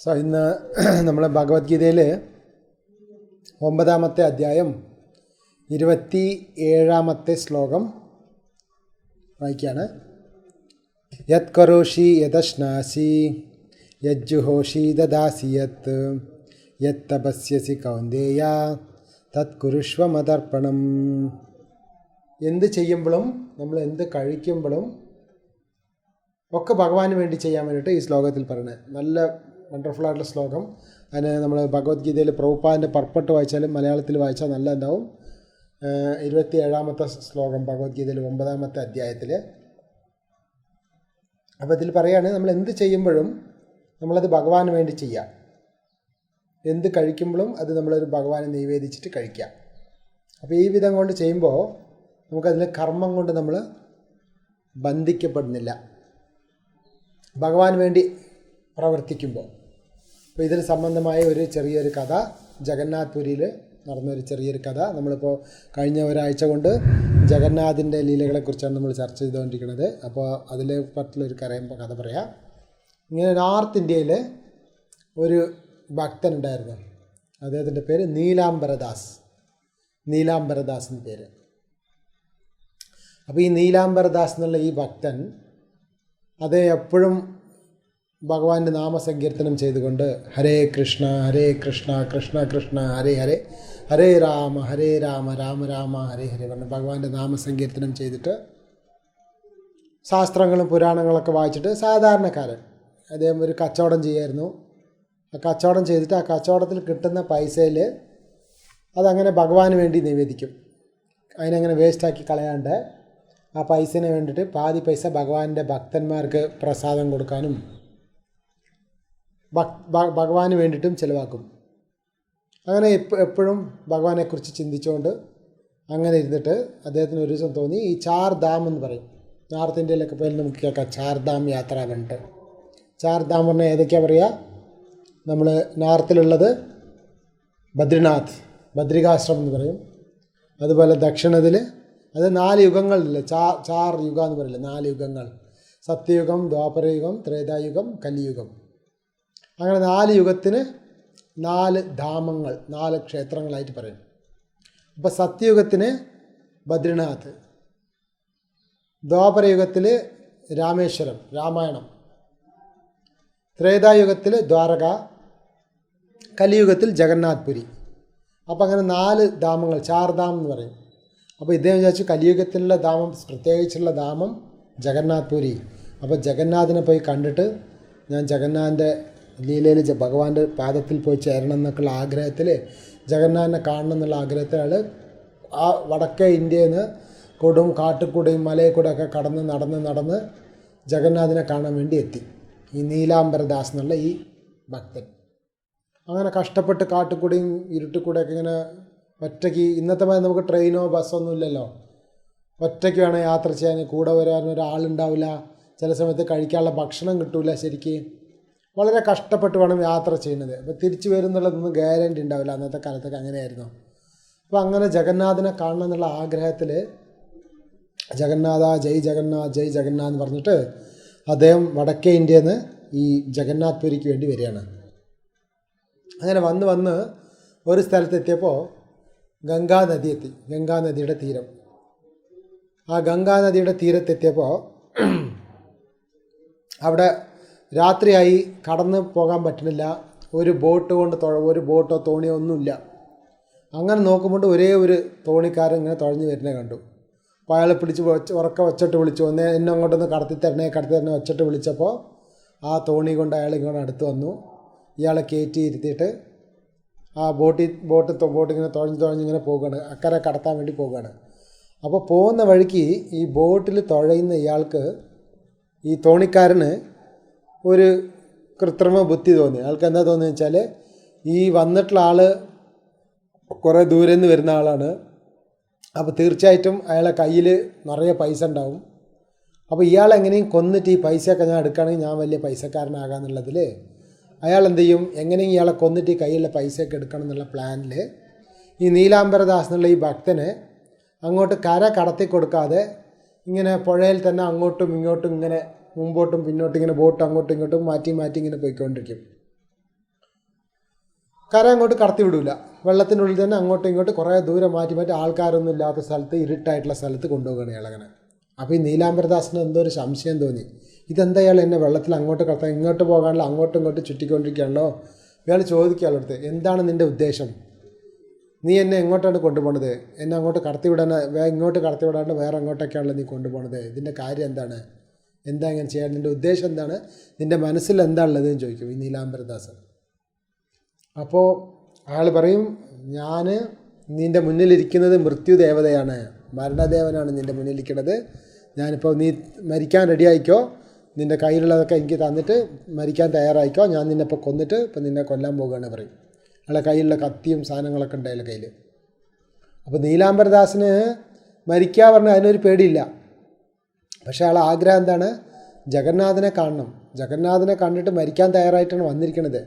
So ഇന്ന് നമ്മൾ ഭഗവത്ഗീതയിൽ ഒമ്പതാമത്തെ അധ്യായം ഇരുപത്തി ഏഴാമത്തെ ശ്ലോകം വായിക്കുകയാണ്. യത് കരോഷി യതശ്നാസി യജ്ജുഹോഷി ദദാസി യത് യത് തപസ്യസി കൗന്ദേയ തത് കുരുഷ്വമതർപ്പണം. എന്ത് ചെയ്യുമ്പോഴും നമ്മൾ എന്ത് കഴിക്കുമ്പോഴും ഒക്കെ ഭഗവാന് വേണ്ടി ചെയ്യാൻ വേണ്ടിയിട്ട് ഈ ശ്ലോകത്തിൽ പറയുന്നത്. നല്ല വണ്ടർഫുൾ ആയിട്ടുള്ള ശ്ലോകം. അതിന് നമ്മൾ ഭഗവത്ഗീതയിൽ പ്രഭുപാദിന്റെ പർപ്പട്ട് വായിച്ചാലും മലയാളത്തിൽ വായിച്ചാൽ നല്ല ഉണ്ടാവും ഇരുപത്തി ഏഴാമത്തെ ശ്ലോകം ഭഗവത്ഗീതയിൽ ഒമ്പതാമത്തെ അധ്യായത്തിൽ അപ്പോൾ ഇതിൽ പറയുകയാണ് നമ്മൾ എന്ത് ചെയ്യുമ്പോഴും നമ്മളത് ഭഗവാന് വേണ്ടി ചെയ്യാം. എന്ത് കഴിക്കുമ്പോഴും അത് നമ്മളൊരു ഭഗവാനെ നിവേദിച്ചിട്ട് കഴിക്കാം. അപ്പോൾ ഈ വിധം കൊണ്ട് ചെയ്യുമ്പോൾ നമുക്കതിൽ കർമ്മം കൊണ്ട് നമ്മൾ ബന്ധിക്കപ്പെടുന്നില്ല. ഭഗവാൻ വേണ്ടി പ്രവർത്തിക്കുമ്പോൾ അപ്പോൾ ഇതിന് സംബന്ധമായ ഒരു ചെറിയൊരു കഥ. ജഗന്നാഥ് പുരിയിൽ നടന്നൊരു ചെറിയൊരു കഥ. നമ്മളിപ്പോൾ കഴിഞ്ഞ ഒരാഴ്ച കൊണ്ട് ജഗന്നാഥിന്റെ ലീലകളെക്കുറിച്ചാണ് നമ്മൾ ചർച്ച ചെയ്തുകൊണ്ടിരിക്കുന്നത് അപ്പോൾ അതിലെ പറ്റിലൊരു കരയും കഥ പറയാം. ഇങ്ങനെ നോർത്ത് ഇന്ത്യയിൽ ഒരു ഭക്തൻ ഉണ്ടായിരുന്നു അദ്ദേഹത്തിന്റെ പേര് നീലാംബരദാസ്. നീലാംബരദാസ് പേര്. അപ്പോൾ ഈ നീലാംബരദാസ് എന്നുള്ള ഈ ഭക്തൻ അദ്ദേഹം എപ്പോഴും ഭഗവാന്റെ നാമസങ്കീർത്തനം ചെയ്തുകൊണ്ട് ഹരേ കൃഷ്ണ ഹരേ കൃഷ്ണ കൃഷ്ണ കൃഷ്ണ ഹരേ ഹരേ. ഹരേ രാമ ഹരേ രാമ രാമ രാമ ഹരേ ഹരേ പറഞ്ഞ് ഭഗവാന്റെ നാമസങ്കീർത്തനം ചെയ്തിട്ട് ശാസ്ത്രങ്ങളും പുരാണങ്ങളൊക്കെ വായിച്ചിട്ട് സാധാരണക്കാരൻ. അദ്ദേഹം ഒരു കച്ചവടം ചെയ്യായിരുന്നു. ആ കച്ചവടം ചെയ്തിട്ട് ആ കച്ചവടത്തിൽ കിട്ടുന്ന പൈസയിൽ അതങ്ങനെ ഭഗവാന് വേണ്ടി നിവേദിക്കും. അതിനങ്ങനെ വേസ്റ്റാക്കി കളയാണ്ട് ആ പൈസേനെ വേണ്ടിയിട്ട് പാതി പൈസ ഭഗവാന്റെ ഭക്തന്മാർക്ക് പ്രസാദം കൊടുക്കാനും ഭഗവാന് വേണ്ടിയിട്ടും ചിലവാക്കും. അങ്ങനെ എപ്പോഴും ഭഗവാനെക്കുറിച്ച് ചിന്തിച്ചുകൊണ്ട് അങ്ങനെ ഇരുന്നിട്ട് അദ്ദേഹത്തിന് ഒരു ദിവസം തോന്നി ഈ ചാർ ധാം എന്ന് പറയും. നോർത്ത് ഇന്ത്യയിലൊക്കെ പോയി നമുക്ക് കേൾക്കാം ചാർ ധാം യാത്ര കണ്ടിട്ട് ചാർ ധാം പറഞ്ഞാൽ ഏതൊക്കെയാണ് പറയുക നമ്മൾ നോർത്തിലുള്ളത് ബദ്രിനാഥ് ബദ്രികാശ്രമം എന്ന് പറയും. അതുപോലെ ദക്ഷിണത്തിൽ അത് നാല് യുഗങ്ങളില്ല ചാ ചാർ യുഗ എന്ന് പറയില്ല നാല് യുഗങ്ങൾ. സത്യയുഗം ദ്വാപരയുഗം ത്രേതായുഗം കലിയുഗം. അങ്ങനെ നാല് യുഗത്തിന് നാല് ധാമങ്ങൾ നാല് ക്ഷേത്രങ്ങളായിട്ട് പറയും അപ്പോൾ സത്യയുഗത്തിന് ബദ്രിനാഥ് ദ്വാപരയുഗത്തിൽ രാമേശ്വരം രാമായണം ത്രേതായുഗത്തിൽ ദ്വാരക കലിയുഗത്തിൽ ജഗന്നാഥ് പുരി അപ്പോൾ അങ്ങനെ നാല് ധാമങ്ങൾ ചാർധാം എന്ന് പറയും. അപ്പോൾ ഇദ്ദേഹം വിചാരിച്ചു കലിയുഗത്തിലുള്ള ധാമം പ്രത്യേകിച്ചുള്ള ധാമം ജഗന്നാഥ് പുരി അപ്പോൾ ജഗന്നാഥിനെ പോയി കണ്ടിട്ട് ഞാൻ ജഗന്നാഥിന്റെ ലീലയിൽ ഭഗവാന്റെ പാദത്തിൽ പോയി ചേരണം എന്നൊക്കെയുള്ള ആഗ്രഹത്തിൽ ജഗന്നാഥനെ കാണണം എന്നുള്ള ആഗ്രഹത്തിൽ അയാൾ ആ വടക്കേ ഇന്ത്യയിൽ നിന്ന് കൊടും കാട്ടുകൂടെയും മലയിൽ കൂടെ ഒക്കെ കടന്ന് നടന്ന് നടന്ന് ജഗന്നാഥനെ കാണാൻ വേണ്ടി എത്തി. ഈ നീലാംബരദാസ് എന്നുള്ള ഈ ഭക്തൻ. അങ്ങനെ കഷ്ടപ്പെട്ട് കാട്ടുകൂടെയും ഇരുട്ടിക്കൂടെയൊക്കെ ഇങ്ങനെ ഒറ്റയ്ക്ക് ഇന്നത്തെ മാതിരി നമുക്ക് ട്രെയിനോ ബസ്സോ ഒന്നും ഇല്ലല്ലോ. ഒറ്റയ്ക്ക് വേണം യാത്ര ചെയ്യാൻ കൂടെ വരാൻ ഒരാളുണ്ടാവില്ല. ചില സമയത്ത് കഴിക്കാനുള്ള ഭക്ഷണം കിട്ടില്ല ശരിക്ക്. വളരെ കഷ്ടപ്പെട്ട് വേണം യാത്ര ചെയ്യുന്നത്. അപ്പോൾ തിരിച്ചു വരുന്നുള്ളതൊന്നും ഗ്യാരണ്ടി ഉണ്ടാവില്ല. അന്നത്തെ കാലത്തൊക്കെ അങ്ങനെയായിരുന്നു. അപ്പോൾ അങ്ങനെ ജഗന്നാഥനെ കാണണം എന്നുള്ള ആഗ്രഹത്തിൽ ജഗന്നാഥ ജയ് ജഗന്നാഥ് ജയ് ജഗന്നാഥ് എന്ന് പറഞ്ഞിട്ട് അദ്ദേഹം വടക്കേ ഇന്ത്യയിൽ നിന്ന് ഈ ജഗന്നാഥ് പുരിക്ക് വേണ്ടി വരികയാണ്. അങ്ങനെ വന്ന് വന്ന് ഒരു സ്ഥലത്തെത്തിയപ്പോൾ ഗംഗാ നദി എത്തി. ഗംഗാ നദിയുടെ തീരം. ആ ഗംഗാ നദിയുടെ തീരത്തെത്തിയപ്പോൾ അവിടെ രാത്രിയായി കടന്ന് പോകാൻ പറ്റുന്നില്ല. ഒരു ബോട്ട് കൊണ്ട് തുഴ ഒരു ബോട്ടോ തോണിയോ ഒന്നുമില്ല. അങ്ങനെ നോക്കുമ്പോൾ ഒരേ ഒരു തോണിക്കാരൻ ഇങ്ങനെ തുഴഞ്ഞു വരുന്നത് കണ്ടു. അപ്പോൾ അയാളെ പിടിച്ച് ഉറക്ക വച്ചിട്ട് വിളിച്ചു. ഒന്നേ എന്നെ അങ്ങോട്ടൊന്ന് കടത്തി തരണേ കടത്തി തരണേ വച്ചിട്ട് വിളിച്ചപ്പോൾ ആ തോണി കൊണ്ട് അയാൾ ഇങ്ങോട്ട് അടുത്ത് വന്നു. ഇയാളെ കയറ്റി ഇരുത്തിയിട്ട് ആ ബോട്ടിൽ ബോട്ട് ബോട്ട് ഇങ്ങനെ തുഴഞ്ഞ് തുഴഞ്ഞ് ഇങ്ങനെ പോകുകയാണ് അക്കരെ കടത്താൻ വേണ്ടി പോവുകയാണ് അപ്പോൾ പോകുന്ന വഴിക്ക് ഈ ബോട്ടിൽ തുഴയുന്ന ഇയാൾക്ക് ഈ തോണിക്കാരന് ഒരു കൃത്രിമ ബുദ്ധി തോന്നി. ആൾക്ക് എന്താ തോന്നുന്നത് വെച്ചാൽ ഈ വന്നിട്ടുള്ള ആൾ കുറേ ദൂരെ നിന്ന് വരുന്ന ആളാണ്. അപ്പോൾ തീർച്ചയായിട്ടും അയാളെ കയ്യിൽ നിറയെ പൈസ ഉണ്ടാവും. അപ്പോൾ ഇയാൾ എങ്ങനെയും കൊന്നിട്ട് ഈ പൈസയൊക്കെ ഞാൻ എടുക്കുകയാണെങ്കിൽ ഞാൻ വലിയ പൈസക്കാരനാകാന്നുള്ളതിൽ അയാൾ എന്ത് ചെയ്യും എങ്ങനെയും ഇയാളെ കൊന്നിട്ട് ഈ കയ്യിലെ പൈസയൊക്കെ എടുക്കണം എന്നുള്ള പ്ലാനിൽ ഈ നീലാംബരദാസ് എന്നുള്ള ഈ ഭക്തനെ അങ്ങോട്ട് കര കടത്തി കൊടുക്കാതെ ഇങ്ങനെ പുഴയിൽ തന്നെ അങ്ങോട്ടും ഇങ്ങോട്ടും ഇങ്ങനെ മുമ്പോട്ടും പിന്നോട്ടും ഇങ്ങനെ ബോട്ട് അങ്ങോട്ടും ഇങ്ങോട്ടും മാറ്റി മാറ്റി ഇങ്ങനെ പോയിക്കൊണ്ടിരിക്കും. കര അങ്ങോട്ട് കടത്തി വിടില്ല വെള്ളത്തിനുള്ളിൽ തന്നെ അങ്ങോട്ടും ഇങ്ങോട്ടും കുറേ ദൂരം മാറ്റി മാറ്റി ആൾക്കാരൊന്നും ഇല്ലാത്ത സ്ഥലത്ത് ഇരുട്ടായിട്ടുള്ള സ്ഥലത്ത് കൊണ്ടുപോകണം ഇളകനെ. അപ്പോൾ ഈ നീലാംബരദാസിന് എന്തോ ഒരു സംശയം തോന്നി. ഇതെന്താ ഇയാൾ എന്നെ വെള്ളത്തിൽ അങ്ങോട്ട് കടത്താൻ ഇങ്ങോട്ട് പോകാനുള്ള അങ്ങോട്ടും ഇങ്ങോട്ടും ചുറ്റിക്കൊണ്ടിരിക്കുകയാണല്ലോ? ഇയാൾ ചോദിക്കുക അയാളടുത്ത് എന്താണ് നിന്റെ ഉദ്ദേശം? നീ എന്നെ എങ്ങോട്ടാണ് കൊണ്ടുപോണത്? എന്നെ അങ്ങോട്ട് കടത്തി വിടാൻ വേ- ഇങ്ങോട്ട് കടത്തി വിടാണ്ട് വേറെ അങ്ങോട്ടൊക്കെയാണല്ലോ നീ കൊണ്ടുപോണത്? ഇതിന്റെ കാര്യം എന്താണ്? എന്താ ഇങ്ങനെ ചെയ്യാൻ? നിന്റെ ഉദ്ദേശം എന്താണ്? നിന്റെ മനസ്സിൽ എന്താ ഉള്ളതെന്ന് ചോദിക്കും ഈ നീലാംബരദാസൻ. അപ്പോൾ അയാൾ പറയും ഞാൻ നിന്റെ മുന്നിലിരിക്കുന്നത് മൃത്യുദേവതയാണ്. മരണദേവനാണ് നിന്റെ മുന്നിലിരിക്കുന്നത് ഞാനിപ്പോൾ നീ മരിക്കാൻ റെഡിയായിക്കോ നിന്റെ കയ്യിലുള്ളതൊക്കെ എനിക്ക് തന്നിട്ട് മരിക്കാൻ തയ്യാറായിക്കോ? ഞാൻ നിന്നെ ഇപ്പോൾ കൊന്നിട്ട് ഇപ്പം നിന്നെ കൊല്ലാൻ പോകുകയാണ് പറയും. അയാളെ കയ്യിലുള്ള കത്തിയും സാധനങ്ങളൊക്കെ ഉണ്ട് അയാളുടെ കയ്യിൽ അപ്പോൾ നീലാംബരദാസിന് മരിക്കുക പറഞ്ഞാൽ അതിനൊരു പേടിയില്ല. പക്ഷേ ആൾ ആഗ്രഹം എന്താണ്? ജഗന്നാഥനെ കാണണം. ജഗന്നാഥനെ കണ്ടിട്ട് മരിക്കാൻ തയ്യാറായിട്ടാണ് വന്നിരിക്കുന്നത്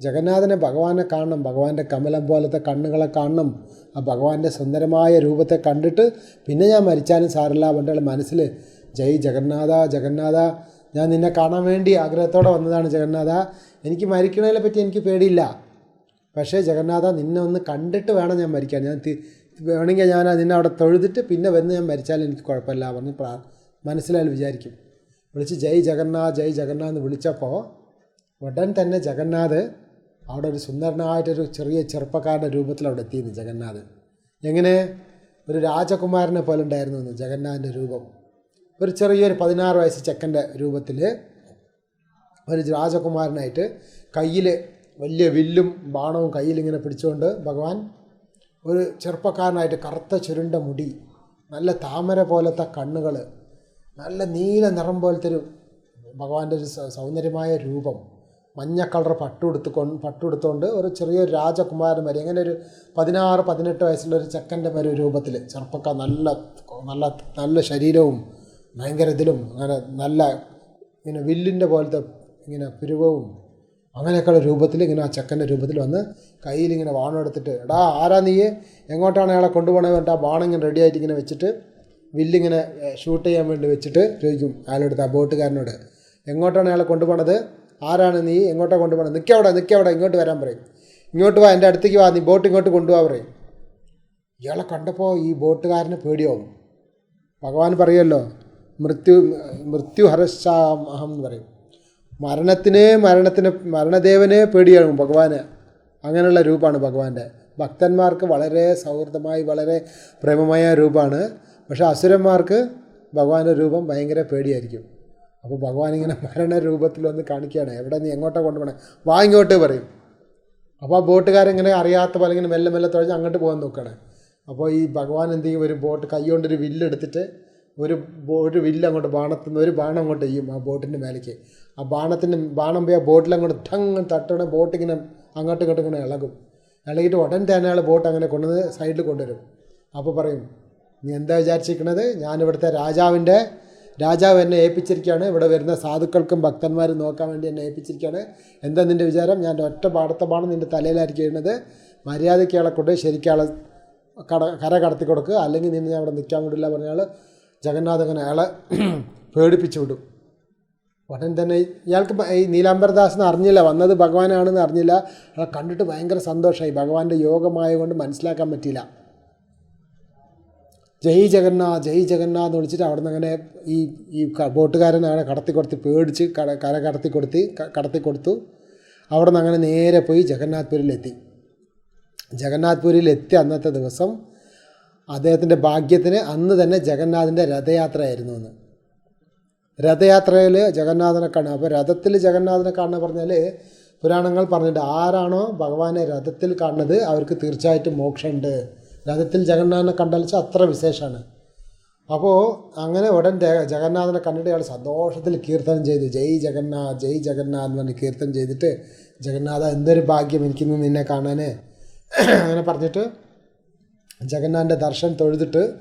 ജഗന്നാഥനെ ഭഗവാനെ കാണണം. ഭഗവാന്റെ കമലം പോലത്തെ കണ്ണുകളെ കാണണം. ആ ഭഗവാന്റെ സുന്ദരമായ രൂപത്തെ കണ്ടിട്ട് പിന്നെ ഞാൻ മരിച്ചാലും സാറില്ല അവന്റെ മനസ്സിൽ ജയ് ജഗന്നാഥ ജഗന്നാഥ ഞാൻ നിന്നെ കാണാൻ വേണ്ടി ആഗ്രഹത്തോടെ വന്നതാണ് ജഗന്നാഥ. എനിക്ക് മരിക്കണതിനെ പറ്റി എനിക്ക് പേടിയില്ല. പക്ഷേ ജഗന്നാഥ നിന്നെ ഒന്ന് കണ്ടിട്ട് വേണം ഞാൻ മരിക്കാൻ. ഞാൻ വേണമെങ്കിൽ ഞാൻ നിന്നെ അവിടെ തൊഴുതിട്ട് പിന്നെ വന്ന് ഞാൻ മരിച്ചാലും എനിക്ക് കുഴപ്പമില്ല പറഞ്ഞ് പ്രാ മനസ്സിലായാൽ വിചാരിക്കും. വിളിച്ച് ജയ് ജഗന്നാഥ് ജയ് ജഗന്നാഥ് എന്ന് വിളിച്ചപ്പോൾ ഉടൻ തന്നെ ജഗന്നാഥ് അവിടെ ഒരു സുന്ദരനായിട്ടൊരു ചെറിയ ചെറുപ്പക്കാരുടെ രൂപത്തിൽ അവിടെ എത്തിയിരുന്നു ജഗന്നാഥ്. എങ്ങനെ? ഒരു രാജകുമാരനെ പോലെ ഉണ്ടായിരുന്നു എന്ന് ജഗന്നാഥിന്റെ രൂപം. ഒരു ചെറിയൊരു പതിനാറ് വയസ്സ് ചെക്കന്റെ രൂപത്തിൽ ഒരു രാജകുമാരനായിട്ട് കയ്യിൽ വലിയ വില്ലും ബാണവും കയ്യിൽ ഇങ്ങനെ പിടിച്ചുകൊണ്ട് ഭഗവാൻ ഒരു ചെറുപ്പക്കാരനായിട്ട് കറുത്ത ചുരുണ്ട മുടി നല്ല താമര പോലത്തെ കണ്ണുകൾ നല്ല നീല നിറം പോലത്തെ ഒരു ഭഗവാന്റെ ഒരു സൗന്ദര്യമായ രൂപം. മഞ്ഞ കളർ പട്ടുടുത്ത് കൊണ്ട് പട്ടുടുത്തുകൊണ്ട് ഒരു ചെറിയൊരു രാജകുമാരൻ വരെ അങ്ങനെ ഒരു പതിനാറ് പതിനെട്ട് വയസ്സുള്ള ഒരു ചെക്കന്റെ ഒരു രൂപത്തിൽ ചെറുപ്പക്ക നല്ല നല്ല നല്ല ശരീരവും ഭയങ്കര ഇതിലും അങ്ങനെ നല്ല ഇങ്ങനെ വില്ലിന്റെ പോലത്തെ ഇങ്ങനെ പുരുവവും അങ്ങനെയൊക്കെയുള്ള രൂപത്തിൽ ഇങ്ങനെ ആ ചെക്കന്റെ രൂപത്തിൽ വന്ന് കയ്യിൽ ഇങ്ങനെ എടുത്തിട്ട് എടാ ആരാ നീ എങ്ങോട്ടാണ് അയാളെ കൊണ്ടുപോകണമെന്ന് പറഞ്ഞിട്ട് ആ ബാണം റെഡിയായിട്ട് റെഡി ഇങ്ങനെ വെച്ചിട്ട് വില്ലിങ്ങനെ ഷൂട്ട് ചെയ്യാൻ വേണ്ടി വെച്ചിട്ട് ചോദിക്കും അയാളെടുത്ത് ആ ബോട്ടുകാരനോട് എങ്ങോട്ടാണ് അയാളെ കൊണ്ടുപോണത്? ആരാണ് നീ? എങ്ങോട്ടാണ് കൊണ്ടുപോണത്? നിൽക്കവിടെ നിൽക്കവിടെ ഇങ്ങോട്ട് വരാൻ പറയും. ഇങ്ങോട്ട് വാ എന്റെ അടുത്തേക്ക് വാ നീ ബോട്ട് ഇങ്ങോട്ട് കൊണ്ടുപോകാൻ പറയും. ഇയാളെ കണ്ടപ്പോൾ ഈ ബോട്ടുകാരന് പേടിയാവും. ഭഗവാൻ പറയുമല്ലോ മൃത്യു മൃത്യു ഹരശാമഹം എന്ന് പറയും. മരണത്തിന് മരണത്തിന് മരണദേവനെ പേടിയാകും ഭഗവാന്. അങ്ങനെയുള്ള രൂപമാണ് ഭഗവാന്റെ. ഭക്തന്മാർക്ക് വളരെ സൗഹൃദമായി വളരെ പ്രേമമായ രൂപമാണ് പക്ഷേ അസുരന്മാർക്ക് ഭഗവാന്റെ രൂപം ഭയങ്കര പേടിയായിരിക്കും. അപ്പോൾ ഭഗവാൻ ഇങ്ങനെ മരണ രൂപത്തിൽ വന്ന് കാണിക്കുകയാണ്. എവിടെ നീ എങ്ങോട്ടാണ് കൊണ്ടുപോകണേ വാ ഇങ്ങോട്ട് പറയും. അപ്പോൾ ആ ബോട്ടുകാരെങ്ങനെ അറിയാത്ത പോലെ ഇങ്ങനെ മെല്ലെ മെല്ലെ തുഴഞ്ഞ് അങ്ങോട്ട് പോകാൻ നോക്കുകയാണ്. അപ്പോൾ ഈ ഭഗവാൻ എന്ത് ചെയ്യും? ഒരു ബോട്ട് കൈകൊണ്ടൊരു വില്ലെടുത്തിട്ട് ഒരു ഒരു വില്ല് അങ്ങോട്ട് ബാണത്തുനിന്ന് ഒരു ബാണം അങ്ങോട്ട് ചെയ്യും ആ ബോട്ടിന്റെ മേലേക്ക്. ആ ബാണത്തിന്റെ ബാണം പോയി ആ ബോട്ടിൽ അങ്ങോട്ട് ടങ് തട്ടണ ബോട്ട് ഇങ്ങനെ അങ്ങോട്ടും ഇങ്ങോട്ടും ഇങ്ങനെ ഇളകും. ഇളകിയിട്ട് ഉടൻ തന്നെ അയാൾ ബോട്ട് അങ്ങനെ കൊണ്ടുവന്ന് സൈഡിൽ കൊണ്ടുവരും. അപ്പോൾ പറയും നീ എന്താ വിചാരിച്ചിരിക്കണത്? ഞാനിവിടുത്തെ രാജാവിന്റെ രാജാവ് എന്നെ ഏൽപ്പിച്ചിരിക്കുകയാണ്. ഇവിടെ വരുന്ന സാധുക്കൾക്കും ഭക്തന്മാരും നോക്കാൻ വേണ്ടി എന്നെ ഏൽപ്പിച്ചിരിക്കുകയാണ്. എന്താ നിന്റെ വിചാരം? ഞാൻ ഒറ്റ പാടത്തെ ബാണം നിന്റെ തലയിലായിരിക്കും ചെയ്യുന്നത് മര്യാദയ്ക്ക് ആളെ കൊണ്ട് ശരിക്കും കട കര കടത്തി കൊടുക്കുക. അല്ലെങ്കിൽ നിന്നെ ഞാൻ അവിടെ നിൽക്കാൻ വിടില്ല പറഞ്ഞാൽ ജഗന്നാഥ് അങ്ങനെ അയാളെ പേടിപ്പിച്ചു വിടും. ഉടൻ തന്നെ ഇയാൾക്ക് ഈ നീലാംബരദാസെന്ന് അറിഞ്ഞില്ല. വന്നത് ഭഗവാനാണെന്ന് അറിഞ്ഞില്ല. കണ്ടിട്ട് ഭയങ്കര സന്തോഷമായി. ഭഗവാന്റെ യോഗമായ കൊണ്ട് മനസ്സിലാക്കാൻ പറ്റിയില്ല. ജയ് ജഗന്നാഥ് ജയ് ജഗന്നാഥ് എന്ന് വിളിച്ചിട്ട് അവിടെ നിന്ന് അങ്ങനെ ഈ ഈ ബോട്ടുകാരൻ അങ്ങനെ കടത്തി കൊടുത്ത് പേടിച്ച് കട കര കടത്തി കൊടുത്തി കടത്തി കൊടുത്തു. അവിടെ നിന്ന് അങ്ങനെ നേരെ പോയി ജഗന്നാഥ്പുരിലെത്തി. ജഗന്നാഥ്പുരിയിൽ എത്തിയ അന്നത്തെ ദിവസം അദ്ദേഹത്തിന്റെ ഭാഗ്യത്തിന് അന്ന് തന്നെ ജഗന്നാഥിന്റെ രഥയാത്രയായിരുന്നു അന്ന്. രഥയാത്രയിൽ ജഗന്നാഥനെ കാണുക അപ്പോൾ രഥത്തിൽ ജഗന്നാഥനെ കാണുക പറഞ്ഞാൽ പുരാണങ്ങൾ പറഞ്ഞിട്ട് ആരാണോ ഭഗവാനെ രഥത്തിൽ കാണുന്നത് അവർക്ക് തീർച്ചയായിട്ടും മോക്ഷമുണ്ട്. രഥത്തിൽ ജഗന്നാഥനെ കണ്ടാൽ അത്ര വിശേഷമാണ്. അപ്പോൾ അങ്ങനെ ഉടൻ ജഗ- ജഗന്നാഥനെ കണ്ടിട്ട് അയാൾ സന്തോഷത്തിൽ കീർത്തനം ചെയ്തു. ജയ് ജഗന്നാഥ് ജയ് ജഗന്നാഥ് എന്ന് പറഞ്ഞ് കീർത്തനം ചെയ്തിട്ട് ജഗന്നാഥ എന്തൊരു ഭാഗ്യം എനിക്കിന്ന് നിന്നെ കാണാൻ അങ്ങനെ പറഞ്ഞിട്ട് ജഗന്നാഥന്റെ ദർശനം തൊഴുതിട്ട്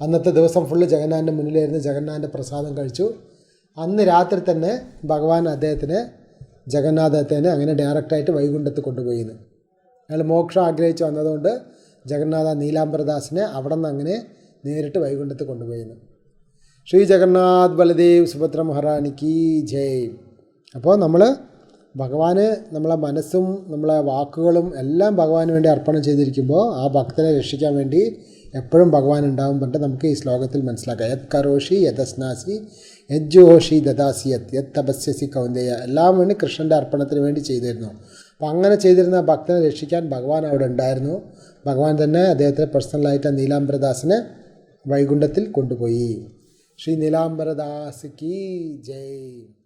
അന്നത്തെ ദിവസം ഫുള്ള് ജഗന്നാഥന്റെ മുന്നിലായിരുന്നു. ജഗന്നാഥന്റെ പ്രസാദം കഴിച്ചു. അന്ന് രാത്രി തന്നെ ഭഗവാൻ അദ്ദേഹത്തിന് ജഗന്നാഥത്തിനെ അങ്ങനെ ഡയറക്റ്റായിട്ട് വൈകുണ്ഠത്ത് കൊണ്ടുപോയിന്ന് അയാൾ മോക്ഷം ആഗ്രഹിച്ച് വന്നതുകൊണ്ട് ജഗന്നാഥ നീലാംബരദാസിനെ അവിടെ നിന്ന് അങ്ങനെ നേരിട്ട് വൈകുണ്ഠത്ത് കൊണ്ടുപോയിരുന്നു. ശ്രീ ജഗന്നാഥ് ബലദേവ് സുഭദ്ര മഹാറാണിക്ക് ജയ്. അപ്പോൾ നമ്മൾ ഭഗവാന് നമ്മളെ മനസ്സും നമ്മളെ വാക്കുകളും എല്ലാം ഭഗവാന് വേണ്ടി അർപ്പണം ചെയ്തിരിക്കുമ്പോൾ ആ ഭക്തനെ രക്ഷിക്കാൻ വേണ്ടി എപ്പോഴും ഭഗവാൻ ഉണ്ടാവും പറഞ്ഞിട്ട് നമുക്ക് ഈ ശ്ലോകത്തിൽ മനസ്സിലാക്കാം. യത് കരോഷി യദസ്നാസി യജ്ജോഷി ദദാസി യത് യത് തപസ്യസി കൗന്ദേയ എല്ലാം വേണ്ടി കൃഷ്ണന്റെ അർപ്പണത്തിന് വേണ്ടി ചെയ്തിരുന്നു. അപ്പോൾ അങ്ങനെ ചെയ്തിരുന്ന ഭക്തനെ രക്ഷിക്കാൻ ഭഗവാൻ അവിടെ ഉണ്ടായിരുന്നു. ഭഗവാൻ തന്നെ അദ്ദേഹത്തെ പേഴ്സണലായിട്ട് നീലാംബരദാസിനെ വൈകുണ്ഠത്തിൽ കൊണ്ടുപോയി. ശ്രീ നീലാംബരദാസ് കി ജയ്.